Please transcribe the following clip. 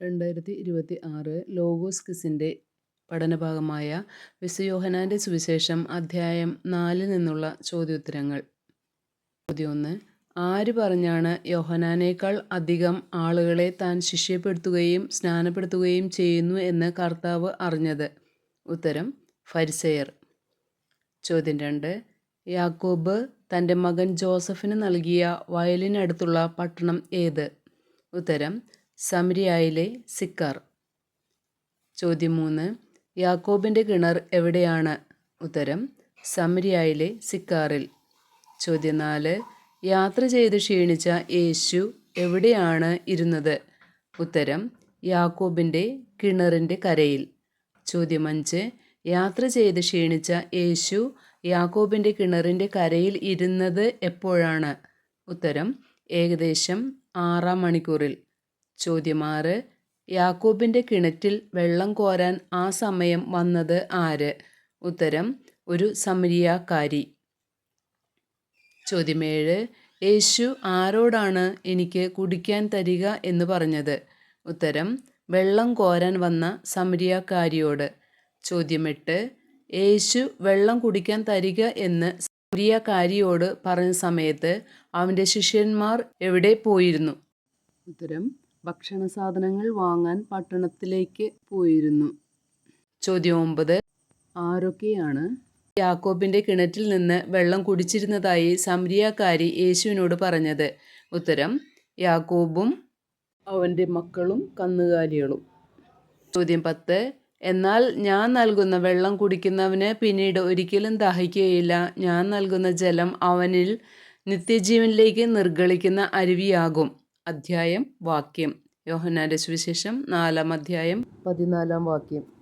രണ്ടായിരത്തി ഇരുപത്തി ആറ് ലോഗോസ് കിസിന്റെ പഠനഭാഗമായ വിശുദ്ധ യോഹന്നാന്റെ സുവിശേഷം അധ്യായം നാലിൽ നിന്നുള്ള ചോദ്യോത്തരങ്ങൾ. ചോദ്യം ഒന്ന് ആര് പറഞ്ഞാണ് യോഹനാനേക്കാൾ അധികം ആളുകളെ താൻ ശിഷ്യപ്പെടുത്തുകയും സ്നാനപ്പെടുത്തുകയും ചെയ്യുന്നു എന്ന് കർത്താവ് അറിഞ്ഞത്? ഉത്തരം ഫരിസെയർ. ചോദ്യം രണ്ട് യാക്കോബ് തന്റെ മകൻ ജോസഫിന് നൽകിയ വയലിനടുത്തുള്ള പട്ടണം ഏത്? ഉത്തരം സമരിയായിലെ സിക്കാർ. ചോദ്യം മൂന്ന്. യാക്കോബിന്റെ കിണർ എവിടെയാണ്? ഉത്തരം സമരിയായിലെ സിക്കാറിൽ. ചോദ്യം നാല്. യാത്ര ചെയ്ത് ക്ഷീണിച്ച യേശു എവിടെയാണ് ഇരുന്നത്? ഉത്തരം യാക്കോബിന്റെ കിണറിന്റെ കരയിൽ. ചോദ്യം അഞ്ച്. യാത്ര ചെയ്ത് ക്ഷീണിച്ച യേശു യാക്കോബിന്റെ കിണറിന്റെ കരയിൽ ഇരുന്നത് എപ്പോഴാണ്? ഉത്തരം ഏകദേശം ആറാം മണിക്കൂറിൽ. ചോദ്യം ആറ് യാക്കോബിന്റെ കിണറ്റിൽ വെള്ളം കോരാൻ ആ സമയം വന്നത് ആര്? ഉത്തരം ഒരു സമരിയാക്കാരി. ചോദ്യം ഏഴ് യേശു ആരോടാണ് എനിക്ക് കുടിക്കാൻ തരിക എന്ന് പറഞ്ഞത്? ഉത്തരം വെള്ളം കോരാൻ വന്ന സമരിയാക്കാരിയോട്. ചോദ്യമെട്ട്. യേശു വെള്ളം കുടിക്കാൻ തരിക എന്ന് സമരിയാക്കാരിയോട് പറഞ്ഞ സമയത്ത് അവന്റെ ശിഷ്യന്മാർ എവിടെ പോയിരുന്നു? ഉത്തരം ഭക്ഷണ സാധനങ്ങൾ വാങ്ങാൻ പട്ടണത്തിലേക്ക് പോയിരുന്നു. ചോദ്യം ഒമ്പത്. ആരൊക്കെയാണ്? യാക്കോബിന്റെ കിണറ്റിൽ നിന്ന് വെള്ളം കുടിച്ചിരുന്നതായി സംരിയാക്കാരി യേശുവിനോട് പറഞ്ഞത്. ഉത്തരം യാക്കോബും അവന്റെ മക്കളും കന്നുകാലികളും. ചോദ്യം പത്ത്. എന്നാൽ ഞാൻ നൽകുന്ന വെള്ളം കുടിക്കുന്നവന് പിന്നീട് ഒരിക്കലും ദാഹിക്കുകയില്ല. ഞാൻ നൽകുന്ന ജലം അവനിൽ നിത്യജീവനിലേക്ക് നിർഗളിക്കുന്ന അരുവിയാകും. അധ്യായം വാക്യം. യോഹനാന്റെ സുവിശേഷം നാലാം അധ്യായം. പതിനാലാം വാക്യം.